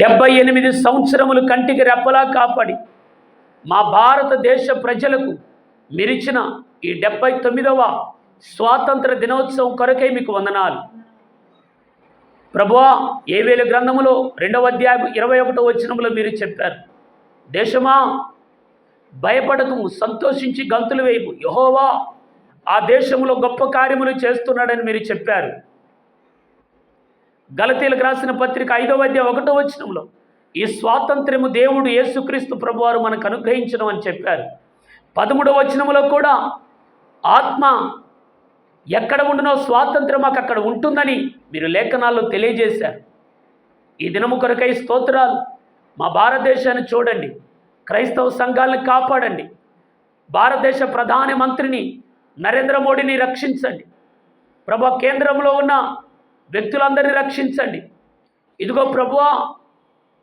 డెబ్బై ఎనిమిది సంవత్సరములు కంటికి రెప్పలా కాపాడి మా భారతదేశ ప్రజలకు మిరిచిన ఈ డెబ్బై తొమ్మిదవ స్వాతంత్ర దినోత్సవం కొరకై మీకు వందనాలు. ప్రభువా ఏవేలు గ్రంథములో రెండవ అధ్యాయం ఇరవై ఒకటో వచనములో మీరు చెప్పారు దేశమా భయపడకము సంతోషించి గంతులు వేయము యహోవా ఆ దేశంలో గొప్ప కార్యములు చేస్తున్నాడని మీరు చెప్పారు. గలతీలకు రాసిన పత్రిక ఐదవ అధ్యాయం ఒకటో వచనంలో ఈ స్వాతంత్ర్యము దేవుడు యేసుక్రీస్తు ప్రభువారు మనకు అనుగ్రహించడం అని చెప్పారు. పదమూడవ వచనములో కూడా ఆత్మ ఎక్కడ ఉండునో స్వాతంత్రం మాకు అక్కడ ఉంటుందని మీరు లేఖనాల్లో తెలియజేశారు. ఈ దినము కొరకై స్తోత్రాలు. మా భారతదేశాన్ని చూడండి. క్రైస్తవ సంఘాలను కాపాడండి. భారతదేశ ప్రధాన మంత్రిని నరేంద్ర మోడీని రక్షించండి. ప్రభా కేంద్రంలో ఉన్న వ్యక్తులందరినీ రక్షించండి. ఇదిగో ప్రభువా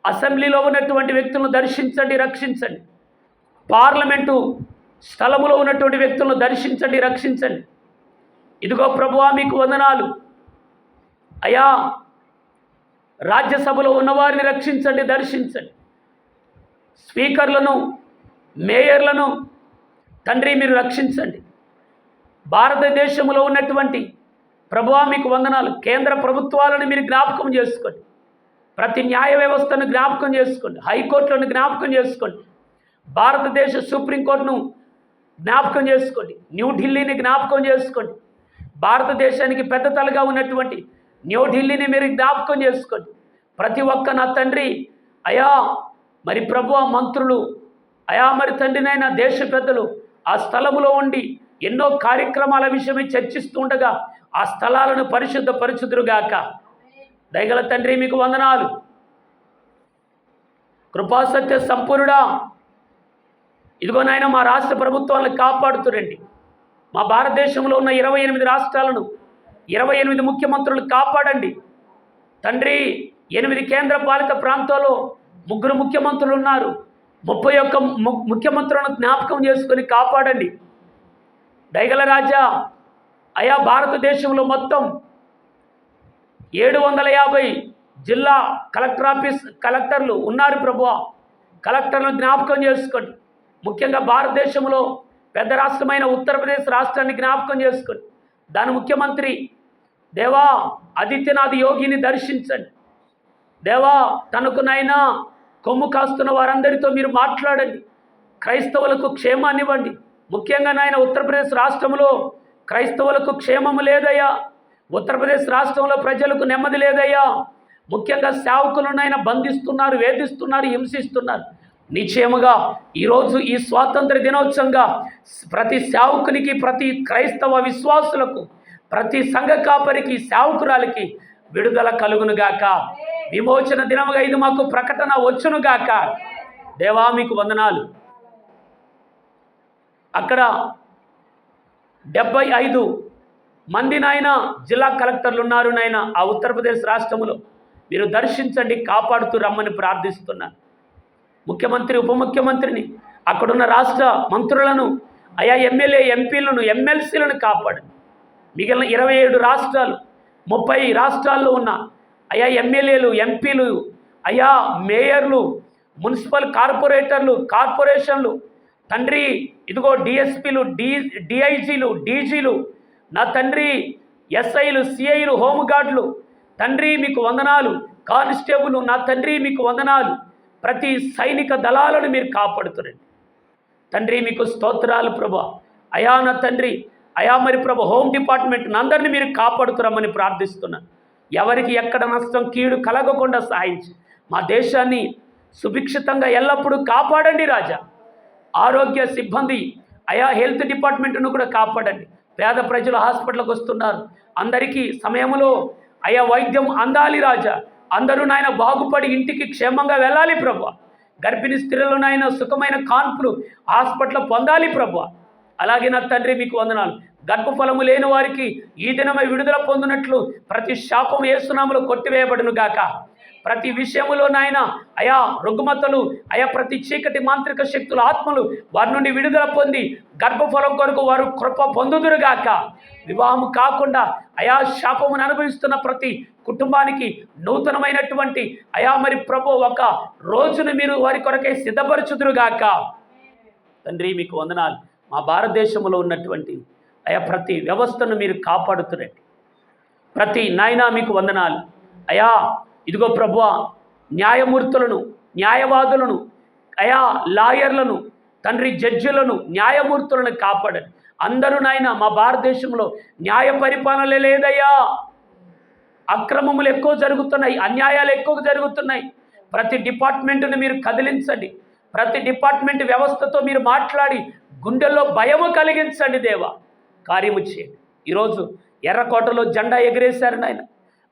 అసెంబ్లీలో ఉన్నటువంటి వ్యక్తులను దర్శించండి రక్షించండి. పార్లమెంటు స్థలములో ఉన్నటువంటి వ్యక్తులను దర్శించండి రక్షించండి. ఇదిగో ప్రభువా మీకు వందనాలు. అయా రాజ్యసభలో ఉన్నవారిని రక్షించండి దర్శించండి. స్పీకర్లను మేయర్లను తండ్రి మీరు రక్షించండి. భారతదేశంలో ఉన్నటువంటి ప్రభువా మీకు వందనాలు. కేంద్ర ప్రభుత్వాలను మీరు జ్ఞాపకం చేసుకోండి. ప్రతి న్యాయ వ్యవస్థను జ్ఞాపకం చేసుకోండి. హైకోర్టులను జ్ఞాపకం చేసుకోండి. భారతదేశ సుప్రీంకోర్టును జ్ఞాపకం చేసుకోండి. న్యూఢిల్లీని జ్ఞాపకం చేసుకోండి. భారతదేశానికి పెద్ద తలగా ఉన్నటువంటి న్యూఢిల్లీని మీరు జ్ఞాపకం చేసుకోండి. ప్రతి ఒక్క నా తండ్రి అయా మరి ప్రభు మంత్రులు అయా మరి తండ్రినైనా దేశ పెద్దలు ఆ స్థలములో ఉండి ఎన్నో కార్యక్రమాల విషయమై చర్చిస్తూ ఉండగా ఆ స్థలాలను పరిశుద్ధ పరిశుద్ధులుగాక దయగల తండ్రి మీకు వందనాలు. కృపాసత్య సంపూర్ణుడా. ఇదిగో నాయన మా రాష్ట్ర ప్రభుత్వాలను కాపాడుతురండి మా భారతదేశంలో ఉన్న ఇరవై ఎనిమిది రాష్ట్రాలను ఇరవై ఎనిమిది ముఖ్యమంత్రులు కాపాడండి. తండ్రి ఎనిమిది కేంద్ర పాలిత ప్రాంతాల్లో ముగ్గురు ముఖ్యమంత్రులు ఉన్నారు. ముప్పై ఒక్క ము- ముఖ్యమంత్రులను జ్ఞాపకం చేసుకొని కాపాడండి. దయగల రాజా అయా భారతదేశంలో మొత్తం ఏడు వందల యాభై జిల్లా కలెక్టర్ ఆఫీస్ కలెక్టర్లు ఉన్నారు ప్రభు కలెక్టర్లను జ్ఞాపకం చేసుకోండి. ముఖ్యంగా భారతదేశంలో పెద్ద రాష్ట్రమైన ఉత్తరప్రదేశ్ రాష్ట్రాన్ని జ్ఞాపకం చేసుకోండి. దాని ముఖ్యమంత్రి దేవా ఆదిత్యనాథ్ యోగిని దర్శించండి. దేవా తనకునైనా కొమ్ము కాస్తున్న వారందరితో మీరు మాట్లాడండి. క్రైస్తవులకు క్షేమాన్ని ఇవ్వండి ముఖ్యంగా నాయన ఉత్తరప్రదేశ్ రాష్ట్రంలో క్రైస్తవులకు క్షేమము లేదయ్యా. ఉత్తరప్రదేశ్ రాష్ట్రంలో ప్రజలకు నెమ్మది లేదయ్యా. ముఖ్యంగా సేవకులనైనా బంధిస్తున్నారు వేధిస్తున్నారు హింసిస్తున్నారు. నిశ్చయముగా ఈరోజు ఈ స్వాతంత్ర దినోత్సవంగా ప్రతి సేవకునికి ప్రతి క్రైస్తవ విశ్వాసులకు ప్రతి సంఘ కాపరికి సేవకురాలకి విడుదల కలుగునుగాక విమోచన దినముగా ఇది మాకు ప్రకటన వచ్చునుగాక దేవా మీకు వందనాలు. అక్కడ డెబ్బై ఐదు మంది నాయన జిల్లా కలెక్టర్లు ఉన్నారు నాయన ఆ ఉత్తరప్రదేశ్ రాష్ట్రములో. మీరు దర్శించండి కాపాడుతూ రమ్మని ప్రార్థిస్తున్నాను ముఖ్యమంత్రి ఉప ముఖ్యమంత్రిని అక్కడున్న రాష్ట్ర మంత్రులను అయా ఎమ్మెల్యే ఎంపీలను ఎమ్మెల్సీలను కాపాడండి. మిగిలిన ఇరవై ఏడు రాష్ట్రాలు ముప్పై రాష్ట్రాల్లో ఉన్న అయా ఎమ్మెల్యేలు ఎంపీలు అయా మేయర్లు మున్సిపల్ కార్పొరేటర్లు కార్పొరేషన్లు తండ్రి ఇదిగో డిఎస్పీలు డి డిఐజీలు డీజీలు నా తండ్రి ఎస్ఐలు సిఐలు హోంగార్డులు తండ్రి మీకు వందనాలు కానిస్టేబుల్ నా తండ్రి మీకు వందనాలు ప్రతి సైనిక దళాలను మీరు కాపాడుతురండి. తండ్రి మీకు స్తోత్రాలు ప్రభు. అయా నా తండ్రి అయా మరి ప్రభు హోమ్ డిపార్ట్మెంట్ అందరినీ మీరు కాపాడుతురమ్మని ప్రార్థిస్తున్నాను ఎవరికి ఎక్కడ నష్టం కీడు కలగకుండా సహాయించి. మా దేశాన్ని సుభిక్షితంగా ఎల్లప్పుడూ కాపాడండి రాజా. ఆరోగ్య సిబ్బంది అయా హెల్త్ డిపార్ట్మెంట్ను కూడా కాపాడండి. పేద ప్రజలు హాస్పిటల్కి వస్తున్నారు. అందరికీ సమయంలో అయా వైద్యం అందాలి రాజా. అందరూ నాయన బాగుపడి ఇంటికి క్షేమంగా వెళ్ళాలి ప్రభు. గర్భిణీ స్త్రీలు నాయన సుఖమైన కాన్పులు హాస్పిటల్ పొందాలి ప్రభు. అలాగే నా తండ్రి మీకు వందనాలు. గర్భఫలము లేని వారికి ఈ దినమై విడుదల పొందినట్లు ప్రతి శాపం ఏసునాములు కొట్టివేయబడును గాక ప్రతి విషయములో నాయన అయా రుగ్మతలు అయా ప్రతి చీకటి మాంత్రిక శక్తుల ఆత్మలు వారి నుండి విడుదల పొంది గర్భఫలం కొరకు వారు కృప పొందుదురుగాక. వివాహం కాకుండా అయా శాపమును అనుభవిస్తున్న ప్రతి కుటుంబానికి నూతనమైనటువంటి అయా మరి ప్రభు ఒక రోజును మీరు వారి కొరకై సిద్ధపరచుదురుగాక. తండ్రి మీకు వందనాలు. మా భారతదేశంలో ఉన్నటువంటి అయా ప్రతి వ్యవస్థను మీరు కాపాడుతురండి. ప్రతి నాయనా మీకు వందనాలు. అయా ఇదిగో ప్రభువా న్యాయమూర్తులను న్యాయవాదులను అయా లాయర్లను తండ్రి జడ్జిలను న్యాయమూర్తులను కాపాడండి. అందరూ నాయన మా భారతదేశంలో న్యాయ పరిపాలన లేదయ్యా. అక్రమములు ఎక్కువ జరుగుతున్నాయి అన్యాయాలు ఎక్కువ జరుగుతున్నాయి. ప్రతి డిపార్ట్మెంటును మీరు కదిలించండి. ప్రతి డిపార్ట్మెంట్ వ్యవస్థతో మీరు మాట్లాడి గుండెల్లో భయము కలిగించండి దేవా. కార్యము చేయండి. ఈరోజు ఎర్రకోటలో జెండా ఎగిరేశారు నాయన.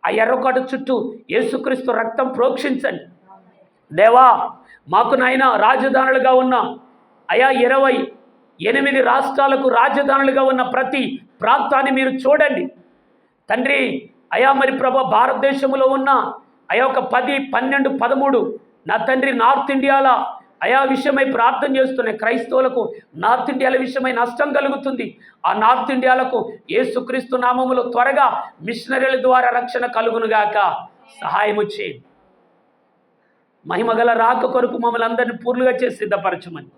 ఆ ఎర్రకోట చుట్టూ యేసుక్రీస్తు రక్తం ప్రోక్షించండి. దేవా మాకు నాయన రాజధానులుగా ఉన్న అయా ఇరవై ఎనిమిది రాష్ట్రాలకు రాజధానులుగా ఉన్న ప్రతి ప్రాంతాన్ని మీరు చూడండి. తండ్రి అయా మరి ప్రభ భారతదేశంలో ఉన్న అయా ఒక పది పన్నెండు పదమూడు నా తండ్రి నార్త్ ఇండియాలో అయా విషయమై ప్రార్థన చేస్తున్న క్రైస్తవులకు నార్త్ ఇండియాల విషయమై నష్టం కలుగుతుంది. ఆ నార్త్ ఇండియాలకు ఏసుక్రీస్తు నామములో త్వరగా మిషనరీల ద్వారా రక్షణ కలుగునుగాక సహాయము చేయండి. మహిమగల రాక కొరకు మమ్మల్ని అందరినీ పూర్లుగా చేసి సిద్ధపరచమని.